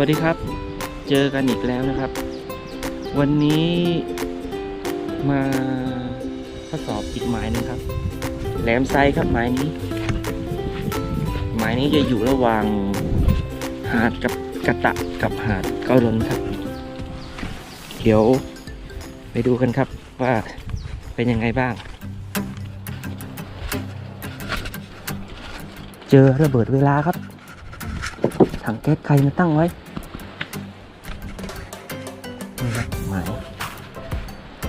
วัสดีครับ เจอกันอีกแล้วนะครับ วันนี้มาทดสอบอีกหมายหนึงครับ แหลมไซครับหมายนี้ หมายนี้จะอยู่ระหว่างหาดกับกระตะกับหาดเกาลนครับ เดี๋ยวไปดูกันครับว่าเป็นยังไงบ้าง เจอระเบิดเวลาครับถังแก๊สใครมาตั้งไว้ นี่ครับหมาย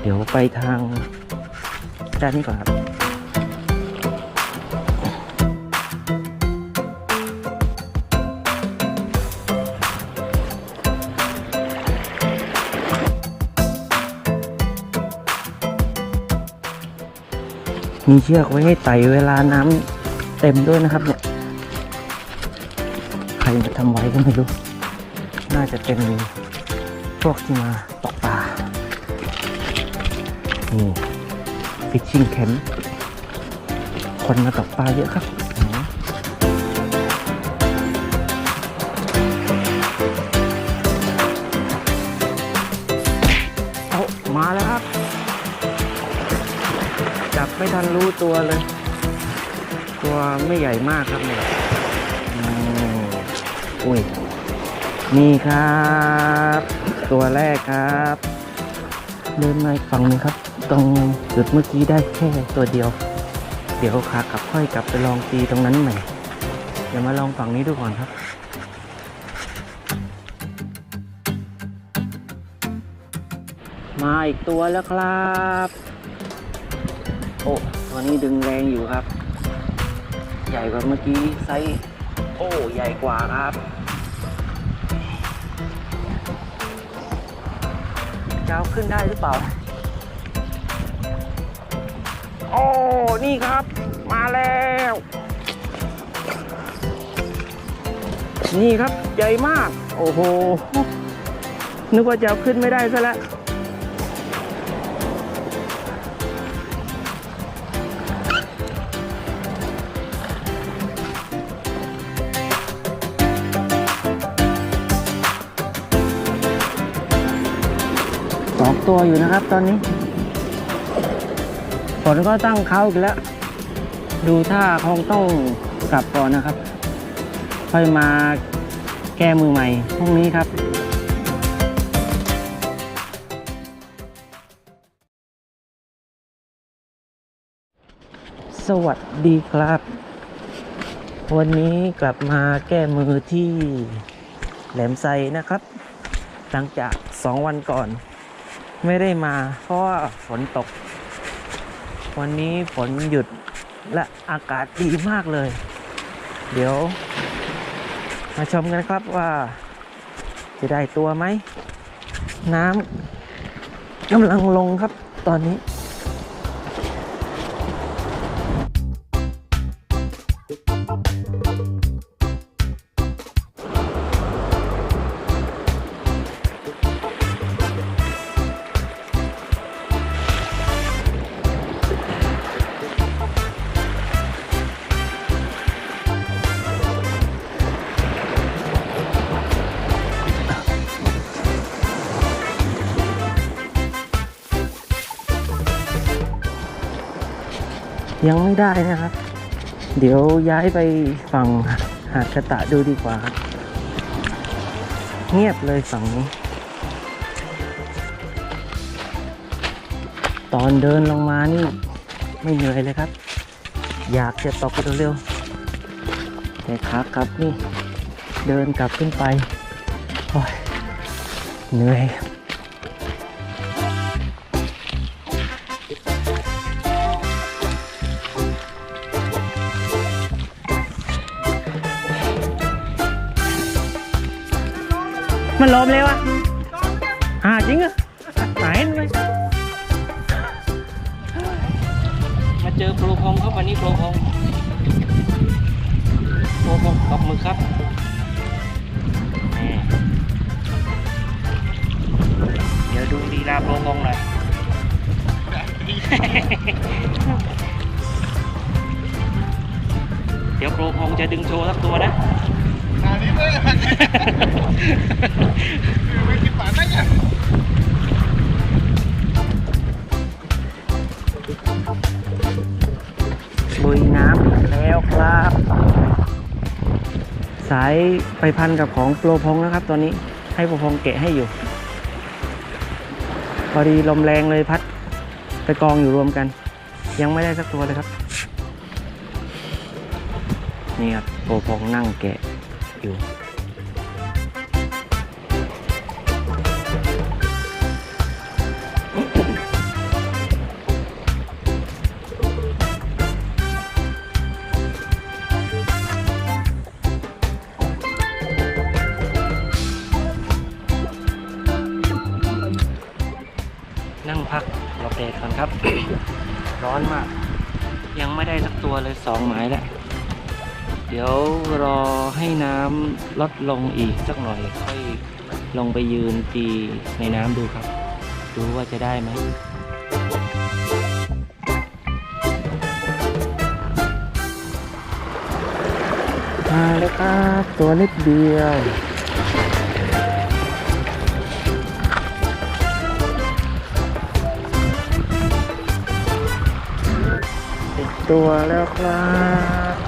เดี๋ยวไปทางด้านนี้ก่อนครับมีเชือกไว้ให้ไต่เวลาน้ำเต็มด้วยนะครับเนี่ยใครมาทำไว้ก็ไม่รู้ น่าจะเป็น พวกที่มาตกปลา นี่ฟิชชิ่งแคมป์คนมาตกปลาเยอะครับเอามาแล้วครับ จับไม่ทันรู้ตัวเลย ตัวไม่ใหญ่มากครับเนี่ยอุ้ย นี่ครับ ตัวแรกครับเดินมาฝั่งนึงครับ ตรงจุดเมื่อกี้ได้แค่ตัวเดียว เดี๋ยวขากลับค่อยกลับไปลองตีตรงนั้นใหม่เดี๋ยวมาลองฝั่งนี้ดูก่อนครับมาอีกตัวแล้วครับ โอ้ตัวนี้ดึงแรงอยู่ครับ ใหญ่กว่าเมื่อกี้ไซส์ โอ้ ใหญ่กว่าครับ จะเอาขึ้นได้หรือเปล่า โอ้ นี่ครับ มาแล้ว นี่ครับ ใหญ่มาก โอ้โห นึกว่าจะเอาขึ้นไม่ได้ซะแล้ว สองตัวอยู่นะครับตอนนี้ ฝนก็ตั้งเขาอีกแล้ว ดูท่าคงต้องกลับก่อนนะครับ ค่อยมาแก้มือใหม่พรุ่งนี้ครับสวัสดีครับ วันนี้กลับมาแก้มือที่แหลมไซนะครับ หลังจากสองวันก่อน ไม่ได้มา เพราะว่าฝนตก วันนี้ฝนหยุดและอากาศดีมากเลย เดี๋ยว มาชมกันครับว่า จะได้ตัวไหม น้ำกำลังลงครับตอนนี้ ยังไม่ได้นะครับ เดี๋ยวย้ายไปฝั่งหาดกระตะดูดีกว่า เงียบเลยฝั่งนี้ ตอนเดินลงมานี่ ไม่เหนื่อยเลยครับ อยากจะตกเร็วๆแต่ขากลับนี่ เดินกลับขึ้นไปโอ้ยเหนื่อย มันล้มเลยวะหาจริงเหรอหายเลยมาเจอโปรพงครับวันนี้โปรพงโปรพงขอบมือครับเดี๋ยวดูลีลาโปรพงหน่อยเดี๋ยวโปรพงจะดึงโชว์สักตัวนะ ลุยน้ำแล้วครับ สายไปพันกับของโปรพงนะครับตอนนี้ให้โปรพงเกะให้อยู่ พอดีลมแรงเลยพัดไปกองอยู่รวมกัน ยังไม่ได้สักตัวเลยครับ นี่ครับโปรพงนั่งแกะอยู่ นั่งพักหลบแดดก่อนครับ ร้อนมาก ยังไม่ได้สักตัวเลยสองหมายแล้ว เดี๋ยวรอให้น้ำลดลงอีกสักหน่อย ค่อยลงไปยืนตีในน้ำดูครับ ดูว่าจะได้ไหมมาแล้วครับตัวเล็กเดียว ตัวแล้วครับ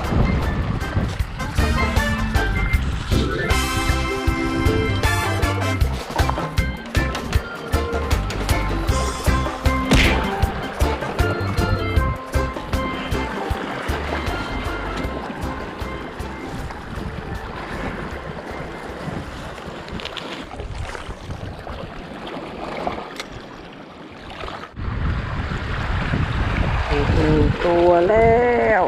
ตัวแล้ว